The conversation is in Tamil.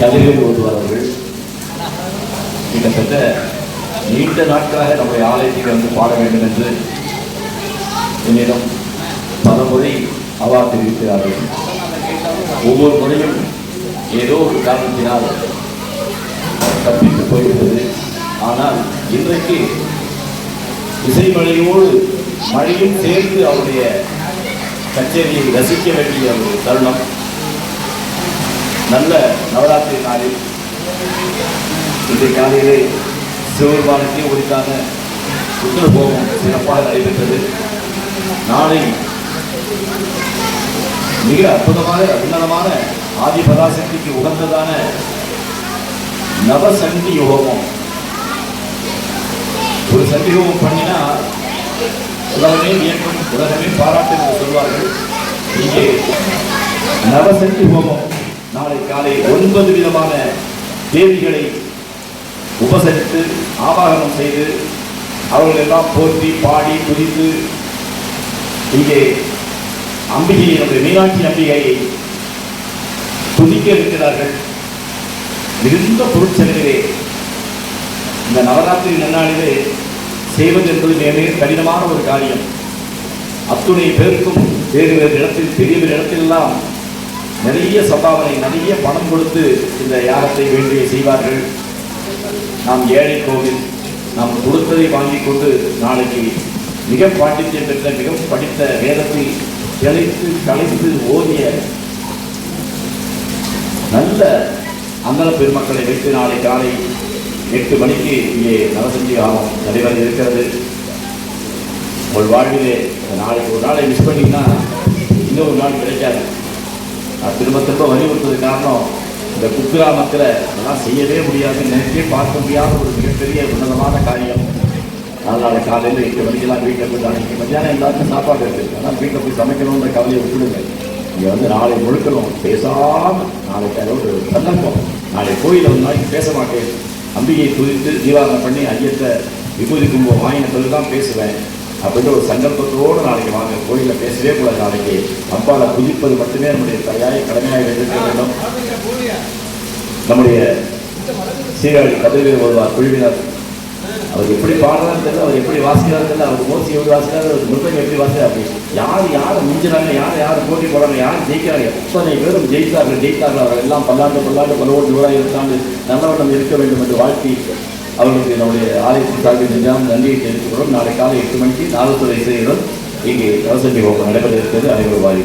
கதிரில் ஓதுவார்கள் கிட்டத்தட்ட நீண்ட நாட்களாக நம்முடைய ஆலயத்தில் வந்து பாட வேண்டும் என்று என்னிடம் பல முறை அவா தெரிவிக்கிறார்கள். ஒவ்வொரு முறையும் ஏதோ ஒரு காரணத்தினால் தப்பித்து போயிருந்தது. ஆனால் இன்றைக்கு இசைமழையோடு மழையும் சேர்ந்து அவருடைய கச்சேரியை ரசிக்க வேண்டிய ஒரு தருணம். நல்ல நவராத்திரி நாளில் இன்றைய காலையிலே சிவபெருமானுக்கே உரித்தான உத்தரபோகம் சிறப்பாக நடைபெற்றது. நாளை மிக அற்புதமான உன்னதமான ஆதிபராசக்திக்கு உகந்ததான நவசண்டி யோகம். ஒரு சண்டி யோகம் பண்ணினா உலகமே வியக்கும் உலகமே பாராட்டு என்று சொல்வார்கள். இங்கே நவசண்டி ஹோமம் நாளை காலை ஒன்பது விதமான தேவிகளை உபசரித்து ஆவாகனம் செய்து அவர்களெல்லாம் போற்றி பாடி குதித்து இங்கே அம்பிகையை நம்முடைய மீனாட்சி அம்பிகையை துதிக்க இருக்கிறார்கள். மிகுந்த பொருட்செலவிலே இந்த நவராத்திரி நன்னாளிலே செய்வது என்பது மிக மிக கடினமான ஒரு காரியம். அத்துணை பேருக்கும் வேறு வேறு இடத்தில் பெரிய பெரிய இடத்திலெல்லாம் நிறைய சம்பாவனை நிறைய பணம் கொடுத்து இந்த யாகத்தை வேண்டிய செய்வார்கள். நாம் ஏழை கோவில் நாம் கொடுத்ததை வாங்கிக் கொண்டு நாளைக்கு மிக பாண்டித்யம் பெற்ற மிக படித்த வேதத்தில் தெளித்து கலைத்து ஓதிய நல்ல அந்தல பெருமக்களை வைத்து நாளை காலை எட்டு மணிக்கு இங்கே நவசஞ்சி ஆகும் நடைபெற இருக்கிறது. உங்கள் வாழ்விலே நாளைக்கு ஒரு நாளை மிஸ் பண்ணிங்கன்னா இன்னொரு நாள் கிடைக்காது. நான் திரும்ப திரும்ப வலியுறுத்தது காரணம் இந்த குக்கிராமத்தில் அதெல்லாம் செய்யவே முடியாது. நினைச்சே பார்க்க முடியாத ஒரு மிகப்பெரிய உன்னதமான காரியம். அதனால் காலையில் எட்டு மணிக்கெல்லாம் வீட்டில் போய் அன்றைக்கி மத்தியானம் எல்லாருக்கும் சாப்பாடு இருக்குது ஆனால் வீட்டில் போய் சமைக்கணுன்ற கவலையை விட்டுடுங்க. இங்கே வந்து நாளை முழுக்கணும். பேசாமல் நாளைக்கு அதாவது ஒரு சந்தர்ப்பம். நாளை கோயிலில் ஒரு நாளைக்கு பேச மாட்டேன். அம்பிகையை குறித்து தீபாவளி பண்ணி ஐயத்தை விபூதி கும்பம் வாங்கின பிறகு தான் பேசுவேன். அப்படின்ற ஒரு சங்கல்பத்தோடு நாளைக்கு வாங்க கோயிலில் பேசவே கூடாது. நாளைக்கு அம்பாவை துதிப்பது மட்டுமே நம்முடைய தலையாய கடமையாக வைத்திருக்க வேண்டும். நம்முடைய சீராளி கதிர்வேல் வருவார் குழுவினர். அவர் எப்படி பாடுறாரு தெரியல அவர் எப்படி வாசிக்கிறாரு தெரியல அவர் மோசி எப்படி வாசிக்கிறாரு அவர் முருகன் எப்படி வாசிக்கிறார் அப்படி யார் யார் மிஞ்சினாங்க யார் யார் போட்டி போடுறாங்க யார் ஜெயிக்கிறாங்க எத்தனை பேரும் ஜெயித்தார்கள் ஜெயித்தார்கள் அவர்கள் எல்லாம் பல்லாண்டு பல்லாண்டு பலவோடு நூறாயிரம் இருக்காண்டு நல்லவண்ணம் இருக்க வேண்டும் என்று வாழ்த்தி அவர்களுக்கு நம்முடைய ஆலயத்தின் சார்பில் நெஞ்சாம் நன்றியை தெரிவித்துக்கிறோம் நாளை காலை எட்டு மணிக்கு நாகத்துறை இசையுடன் இங்கே கவசண்டி ஹோமம் நடைபெற இருக்கிறது அனைவரும் வாரி